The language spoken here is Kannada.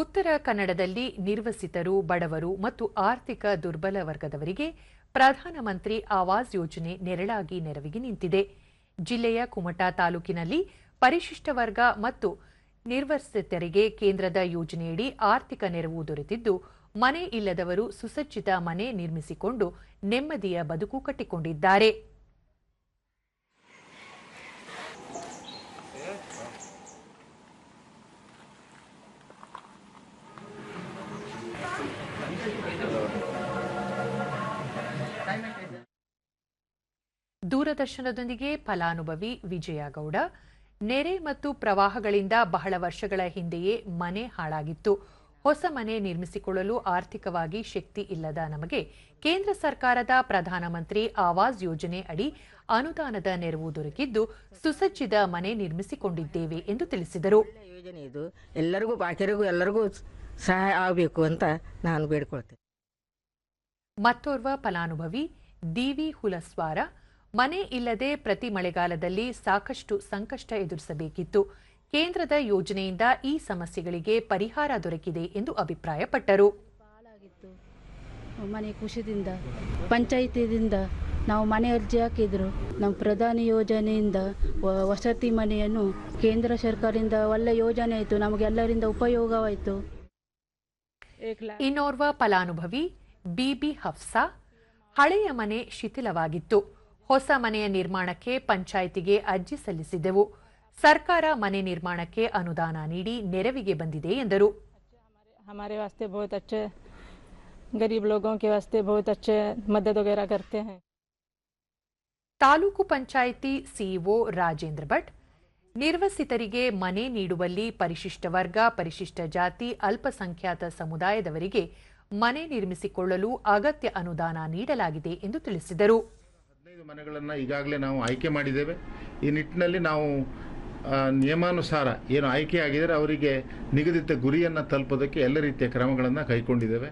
ಉತ್ತರ ಕನ್ನಡದಲ್ಲಿ ನಿರ್ವಸಿತರು, ಬಡವರು ಮತ್ತು ಆರ್ಥಿಕ ದುರ್ಬಲ ವರ್ಗದವರಿಗೆ ಪ್ರಧಾನಮಂತ್ರಿ ಆವಾಸ್ ಯೋಜನೆ ನೆರಳಾಗಿ ನೆರವಿಗೆ ನಿಂತಿದೆ. ಜಿಲ್ಲೆಯ ಕುಮಟಾ ತಾಲೂಕಿನಲ್ಲಿ ಪರಿಶಿಷ್ಟ ವರ್ಗ ಮತ್ತು ನಿರ್ವಸಿತರಿಗೆ ಕೇಂದ್ರದ ಯೋಜನೆಯಡಿ ಆರ್ಥಿಕ ನೆರವು ದೊರೆತಿದ್ದು, ಮನೆ ಇಲ್ಲದವರು ಸುಸಜ್ಜಿತ ಮನೆ ನಿರ್ಮಿಸಿಕೊಂಡು ನೆಮ್ಮದಿಯ ಬದುಕು ಕಟ್ಟಿಕೊಂಡಿದ್ದಾರೆ. ದೂರದರ್ಶನದೊಂದಿಗೆ ಫಲಾನುಭವಿ ವಿಜಯಗೌಡ, ನೆರೆ ಮತ್ತು ಪ್ರವಾಹಗಳಿಂದ ಬಹಳ ವರ್ಷಗಳ ಹಿಂದೆಯೇ ಮನೆ ಹಾಳಾಗಿತ್ತು. ಹೊಸ ಮನೆ ನಿರ್ಮಿಸಿಕೊಳ್ಳಲು ಆರ್ಥಿಕವಾಗಿ ಶಕ್ತಿ ಇಲ್ಲದ ನಮಗೆ ಕೇಂದ್ರ ಸರ್ಕಾರದ ಪ್ರಧಾನಮಂತ್ರಿ ಆವಾಸ್ ಯೋಜನೆ ಅಡಿ ಅನುದಾನದ ನೆರವು ದೊರಕಿದ್ದು ಸುಸಜ್ಜಿತ ಮನೆ ನಿರ್ಮಿಸಿಕೊಂಡಿದ್ದೇವೆ ಎಂದು ತಿಳಿಸಿದರು. ಎಲ್ಲರಿಗೂ ಎಲ್ಲರಿಗೂ ಸಹಾಯ ಆಗಬೇಕು ಅಂತ ನಾನು ಬೇಡ್ಕೊಳ್ತೇನೆ. ಮತ್ತೋರ್ವ ಫಲಾನುಭವಿ ದಿವಿ ಹುಲಸ್ವಾರ ಮನೆ ಇಲ್ಲದೆ ಪ್ರತಿ ಮಳೆಗಾಲದಲ್ಲಿ ಸಾಕಷ್ಟು ಸಂಕಷ್ಟ ಎದುರಿಸಬೇಕಿತ್ತು. ಕೇಂದ್ರದ ಯೋಜನೆಯಿಂದ ಈ ಸಮಸ್ಯೆಗಳಿಗೆ ಪರಿಹಾರ ದೊರಕಿದೆ ಎಂದು ಅಭಿಪ್ರಾಯಪಟ್ಟರು. ಹಾಳಾಗಿತ್ತು ಮನೆ ಖುಷಿಯಿಂದ ಪಂಚಾಯಿತಿಯಿಂದ ನಾವು ಮನೆ ಅರ್ಜಿ ಹಾಕಿದ್ರು. ನಮ್ಮ ಪ್ರಧಾನಿ ಯೋಜನೆಯಿಂದ ವ- ವಸತಿ ಮನೆಯನ್ನು ಕೇಂದ್ರ ಸರ್ಕಾರದಿಂದ ಒಳ್ಳೆ ಯೋಜನೆ ಆಯಿತು. ನಮಗೆಲ್ಲರಿಂದ ಉಪಯೋಗವಾಯಿತು. ಇನ್ನೋರ್ವ ಫಲಾನುಭವಿ ಬಿಬಿ ಹಫ್ಸಾ ಹಳೆಯ ಮನೆ ಶಿಥಿಲವಾಗಿತ್ತು. ಹೊಸ ಮನೆಯ ನಿರ್ಮಾಣಕ್ಕೆ ಪಂಚಾಯಿತಿಗೆ ಅರ್ಜಿ ಸಲ್ಲಿಸಿದೆವು. ಸರ್ಕಾರ ಮನೆ ನಿರ್ಮಾಣಕ್ಕೆ ಅನುದಾನ ನೀಡಿ ನೆರವಿಗೆ ಬಂದಿದೆ ಎಂದರು. ತಾಲೂಕು ಪಂಚಾಯಿತಿ ಸಿಇಒ ರಾಜೇಂದ್ರ ಭಟ್ ನಿರ್ವಸಿತರಿಗೆ ಮನೆ ನೀಡುವಲ್ಲಿ ಪರಿಶಿಷ್ಟ ವರ್ಗ, ಪರಿಶಿಷ್ಟ ಜಾತಿ, ಅಲ್ಪಸಂಖ್ಯಾತ ಸಮುದಾಯದವರಿಗೆ ಮನೆ ನಿರ್ಮಿಸಿಕೊಳ್ಳಲು ಅಗತ್ಯ ಅನುದಾನ ನೀಡಲಾಗಿದೆ ಎಂದು ತಿಳಿಸಿದರು. ಹದಿನೈದು ಮನೆಗಳನ್ನು ಈಗಾಗಲೇ ನಾವು ಆಯ್ಕೆ ಮಾಡಿದ್ದೇವೆ. ಈ ನಿಟ್ಟಿನಲ್ಲಿ ನಾವು ನಿಯಮಾನುಸಾರ ಏನು ಆಯ್ಕೆ ಆಗಿದರೆ ಅವರಿಗೆ ನಿಗದಿತ ಗುರಿಯನ್ನು ತಲುಪೋದಕ್ಕೆ ಎಲ್ಲ ರೀತಿಯ ಕ್ರಮಗಳನ್ನು ಕೈಗೊಂಡಿದ್ದೇವೆ.